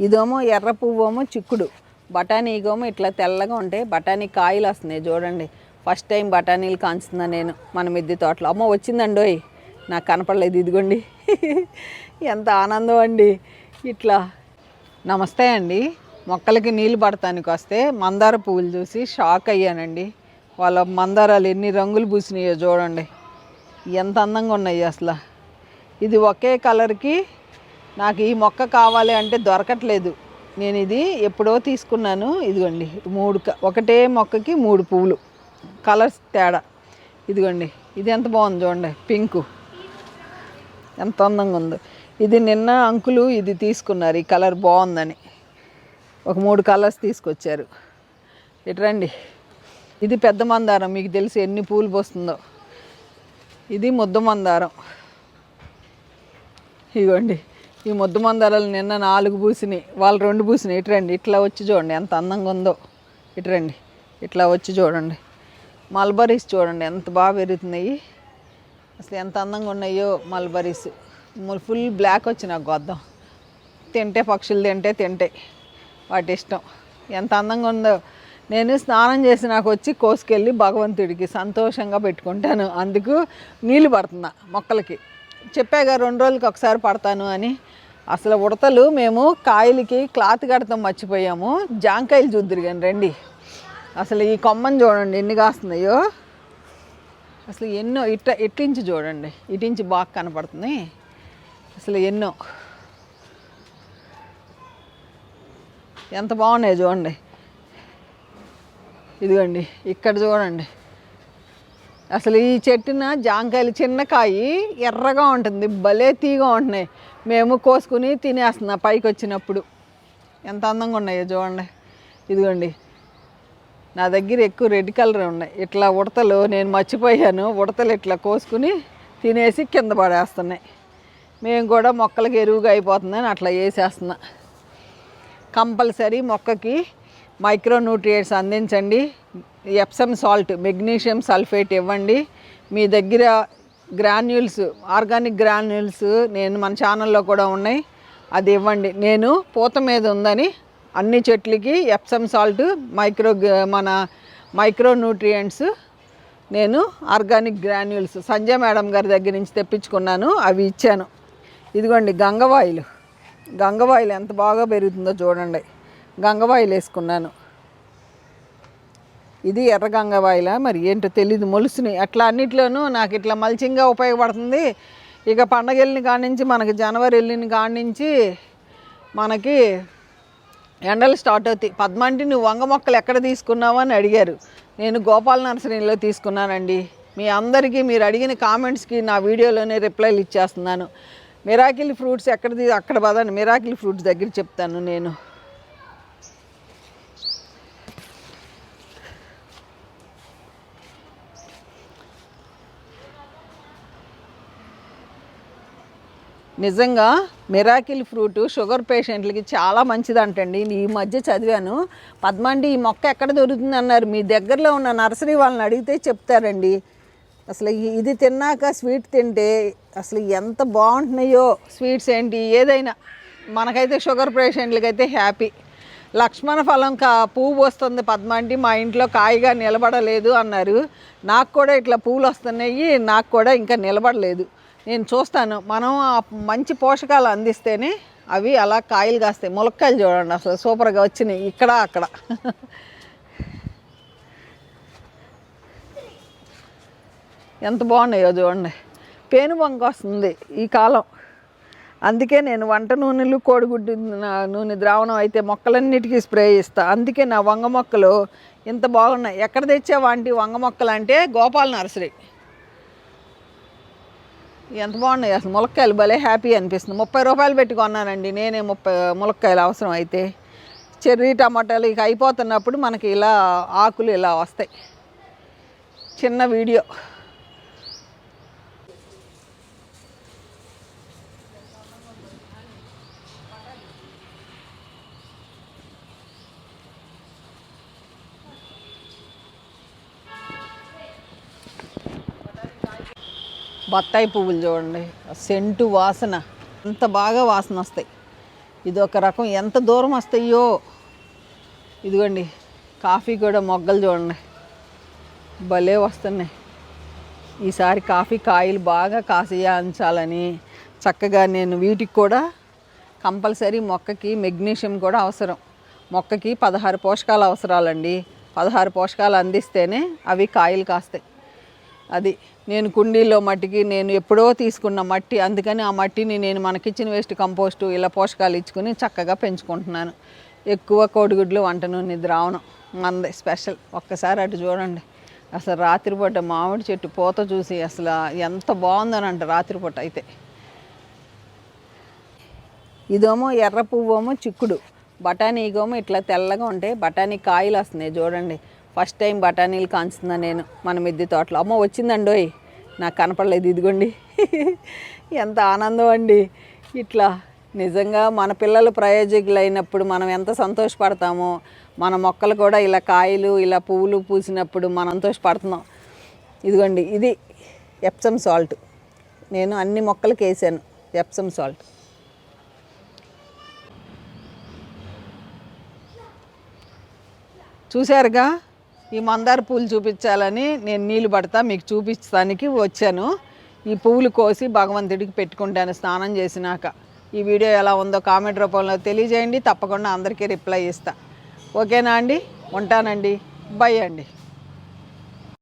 ఇదేమో ఎర్ర పువ్వేమో చిక్కుడు. బఠానీకేమో ఇట్లా తెల్లగా ఉంటాయి. బఠానీ కాయలు వస్తున్నాయి చూడండి. ఫస్ట్ టైం బఠానీలు కాంచుతున్నా నేను మన మిద్దె తోటలో. అమ్మ వచ్చిందండోయ్. నాకు కనపడలేదు ఇదిగోండి. ఎంత ఆనందం అండి. ఇట్లా. నమస్తే అండి. మొక్కలకి నీళ్ళు పడటానికి వస్తే మందార పువ్వులు చూసి షాక్ అయ్యానండి. వాళ్ళ మందారాలు ఎన్ని రంగులు పూసినాయో చూడండి. ఎంత అందంగా ఉన్నాయి అసలు. ఇది ఒకే కలర్కి నాకు ఈ మొక్క కావాలి అంటే దొరకట్లేదు. నేను ఇది ఎప్పుడో తీసుకున్నాను. ఇదిగోండి మూడు క- ఒకటే మొక్కకి మూడు పువ్వులు. కలర్స్ తేడా. ఇదిగోండి ఇది ఎంత బాగుంది చూడండి పింకు ఎంత అందంగా ఉందో. ఇది నిన్న అంకులు ఇది తీసుకున్నారు ఈ కలర్ బాగుందని. ఒక మూడు కలర్స్ తీసుకొచ్చారు. ఇటు రండి. ఇది పెద్ద మందారం మీకు తెలిసి ఎన్ని పూలు పోస్తుందో. ఇది ముద్ద మందారం. ఇదిగోండి ఈ ముద్ద మందారాలు నిన్న నాలుగు పూసినాయి వాళ్ళు రెండు పూసినాయి. ఇటు రండి ఇట్లా వచ్చి చూడండి ఎంత అందంగా ఉందో. ఇటు రండి ఇట్లా వచ్చి చూడండి. మల్బరీస్ చూడండి ఎంత బాగా పెరుగుతున్నాయి. అసలు ఎంత అందంగా ఉన్నాయో మల్బరీస్. ఫుల్ బ్లాక్ వచ్చి నాకు గొద్దం తింటే పక్షులు తింటే తింటే వాటి ఇష్టం. ఎంత అందంగా ఉందో. నేను స్నానం చేసి నాకు వచ్చి కోసుకెళ్ళి భగవంతుడికి సంతోషంగా పెట్టుకుంటాను. అందుకు నీళ్ళు పడుతున్నా మొక్కలకి. చెప్పాగా రెండు రోజులకి ఒకసారి పడతాను అని. అసలు ఉడతలు మేము కాయలకి క్లాత్ కడతాం మర్చిపోయాము. జాంకాయలు చూద్దరు కానీ రండి. అసలు ఈ కొమ్మని చూడండి ఎన్ని కాస్తున్నాయో. అసలు ఎన్నో ఇట్ట ఇట్టించి చూడండి. ఇటించి బాగా కనపడుతుంది. అసలు ఎన్నో. ఎంత బాగున్నాయి చూడండి. ఇదిగోండి ఇక్కడ చూడండి. అసలు ఈ చెట్టున జాంకాయలు చిన్న కాయి ఎర్రగా ఉంటుంది భలే తీగా ఉంటున్నాయి. మేము కోసుకుని తినేస్తున్నా పైకి వచ్చినప్పుడు. ఎంత అందంగా ఉన్నాయో చూడండి. ఇదిగోండి. నా దగ్గర ఎక్కువ రెడ్ కలర్ ఉన్నాయి. ఇట్లా ఉడతలు నేను మర్చిపోయాను. ఉడతలు ఇట్లా కోసుకుని తినేసి కింద పడేస్తున్నాయి. మేము కూడా మొక్కలకి ఎరువుగా అయిపోతుందని అట్లా వేసేస్తున్నా. కంపల్సరీ మొక్కకి మైక్రో న్యూట్రియంట్స్ అందించండి. ఎప్సమ్ సాల్ట్ మెగ్నీషియం సల్ఫేట్ ఇవ్వండి. మీ దగ్గర గ్రాన్యూల్స్ ఆర్గానిక్ గ్రాన్యూల్స్ నేను మన ఛానల్లో కూడా ఉన్నాయి. అది ఇవ్వండి. నేను పూత మీద ఉందని అన్ని చెట్లకి ఎప్సమ్ సాల్ట్ మైక్రో మన మైక్రో న్యూట్రియంట్స్ నేను ఆర్గానిక్ గ్రాన్యూల్స్ సంజయ్ మేడం గారి దగ్గర నుంచి తెప్పించుకున్నాను. అవి ఇచ్చాను. ఇదిగోండి గంగవాయిలు గంగవాయిలు ఎంత బాగా పెరుగుతుందో చూడండి. గంగవాయిలు వేసుకున్నాను. ఇది ఎర్ర గంగవాయిల మరి ఏంటో తెలీదు మొలుసుని. అట్లా అన్నిట్లోనూ నాకు ఇట్లా మల్చింగ్గా ఉపయోగపడుతుంది. ఇక పండగ వెళ్ళిన కాడి నుంచి మనకి జనవరి వెళ్ళిన కాడి నుంచి మనకి ఎండలు స్టార్ట్ అవుతాయి. పద్మంటి నువ్వు వంగ మొక్కలు ఎక్కడ తీసుకున్నావు? అని అడిగారు. నేను గోపాల్ నర్సరీలో తీసుకున్నానండి. మీ అందరికీ మీరు అడిగిన కామెంట్స్కి నా వీడియోలోనే రిప్లైలు ఇచ్చేస్తున్నాను. మిరాకిల్ ఫ్రూట్స్ ఎక్కడ అక్కడ పదండి. మిరాకిల్ ఫ్రూట్స్ దగ్గర చెప్తాను నేను. నిజంగా మిరాకిల్ ఫ్రూట్ షుగర్ పేషెంట్లకి చాలా మంచిదంటండి. ఈ మధ్య చదివాను. పద్మాండి ఈ మొక్క ఎక్కడ దొరుకుతుంది అన్నారు. మీ దగ్గరలో ఉన్న నర్సరీ వాళ్ళని అడిగితే చెప్తారండి. అసలు ఇది తిన్నాక స్వీట్ తింటే అసలు ఎంత బాగుంటున్నాయో స్వీట్స్ ఏంటి ఏదైనా మనకైతే షుగర్ పేషెంట్లకి అయితే హ్యాపీ. లక్ష్మణ ఫలం కా పువ్వు వస్తుంది పద్మాంటి మా ఇంట్లో కాయగా నిలబడలేదు అన్నారు. నాకు కూడా ఇట్లా పువ్వులు వస్తున్నాయి నాకు కూడా ఇంకా నిలబడలేదు. నేను చూస్తాను. మనం ఆ మంచి పోషకాలు అందిస్తేనే అవి అలా కాయలు కాస్తాయి. ములక్కాయలు చూడండి అసలు సూపర్గా వచ్చినాయి. ఇక్కడ అక్కడ. ఎంత బాగున్నాయో చూడండి. పేను వంక వస్తుంది ఈ కాలం. అందుకే నేను వంట నూనెలు కోడిగుడ్డు నా- నూనె ద్రావణం అయితే మొక్కలన్నిటికీ స్ప్రే ఇస్తాను అందుకే నా వంగ మొక్కలు ఇంత బాగున్నాయి. ఎక్కడ తెచ్చావా ఆంటీ వంగ మొక్కలు అంటే గోపాల నర్సరీ ఎంత బాగున్నాయి అసలు ములక్కాయలు భలే హ్యాపీ అనిపిస్తుంది. ముప్పై రూపాయలు పెట్టి కొన్నానండి. నేనే ముప్పై ములక్కాయలు అవసరం అయితే. చెర్రీ టమాటాలు ఇక అయిపోతున్నప్పుడు మనకి ఇలా ఆకులు ఇలా వస్తాయి. చిన్న వీడియో. బత్తాయి పువ్వులు చూడండి. సెంటు వాసన. అంత బాగా వాసన వస్తాయి. ఇది ఒక రకం. ఎంత దూరం వస్తాయో. ఇదిగోండి. కాఫీ కూడా మొగ్గలు చూడండి. భలే వస్తున్నాయి. ఈసారి కాఫీ కాయలు బాగా కాసేయించాలని చక్కగా నేను వీటికి కూడా కంపల్సరీ మొక్కకి మెగ్నీషియం కూడా అవసరం. మొక్కకి పదహారు పోషకాలు అవసరాలండి. పదహారు పోషకాలు అందిస్తేనే అవి కాయలు కాస్తాయి. అది నేను కుండీల్లో మట్టికి నేను ఎప్పుడో తీసుకున్న మట్టి అందుకని ఆ మట్టిని నేను మన కిచెన్ వేస్ట్ కంపోస్టు ఇలా పోషకాలు ఇచ్చుకుని చక్కగా పెంచుకుంటున్నాను. ఎక్కువ కోడిగుడ్లు వంట నూనె ద్రావణం మంది స్పెషల్ ఒక్కసారి అటు చూడండి. అసలు రాత్రిపూట మామిడి చెట్టు పూత చూసి అసలు ఎంత బాగుందనంట రాత్రిపూట అయితే. ఇదేమో ఎర్ర పువ్వేమో చిక్కుడు. బఠానీ ఇగోమో ఇట్లా తెల్లగా ఉంటాయి బఠానీ కాయలు వస్తున్నాయి చూడండి. ఫస్ట్ టైం బఠానీలు కాంచుతున్నా నేను మన మిద్దె తోటలో. అమ్మ వచ్చిందండోయ్. నాకు కనపడలేదు ఇదిగోండి. ఎంత ఆనందం అండి. ఇట్లా నిజంగా మన పిల్లలు ప్రయోజకులు అయినప్పుడు మనం ఎంత సంతోషపడతామో మన మొక్కలు కూడా ఇలా కాయలు ఇలా పువ్వులు పూసినప్పుడు మనం సంతోషపడుతున్నాం. ఇదిగోండి ఇది ఎప్సమ్ సాల్ట్ నేను అన్ని మొక్కలకి వేసాను ఎప్సమ్ సాల్ట్ చూశారుగా? ఈ మందార పూలు చూపించాలని నేను నీళ్ళు పడతా మీకు చూపించడానికి వచ్చాను. ఈ పువ్వులు కోసి భగవంతుడికి పెట్టుకుంటాను స్నానం చేసినాక. ఈ వీడియో ఎలా ఉందో కామెంట్ రూపంలో తెలియజేయండి తప్పకుండా అందరికీ రిప్లై ఇస్తా. ఓకేనా అండి? ఉంటానండి. బై అండి.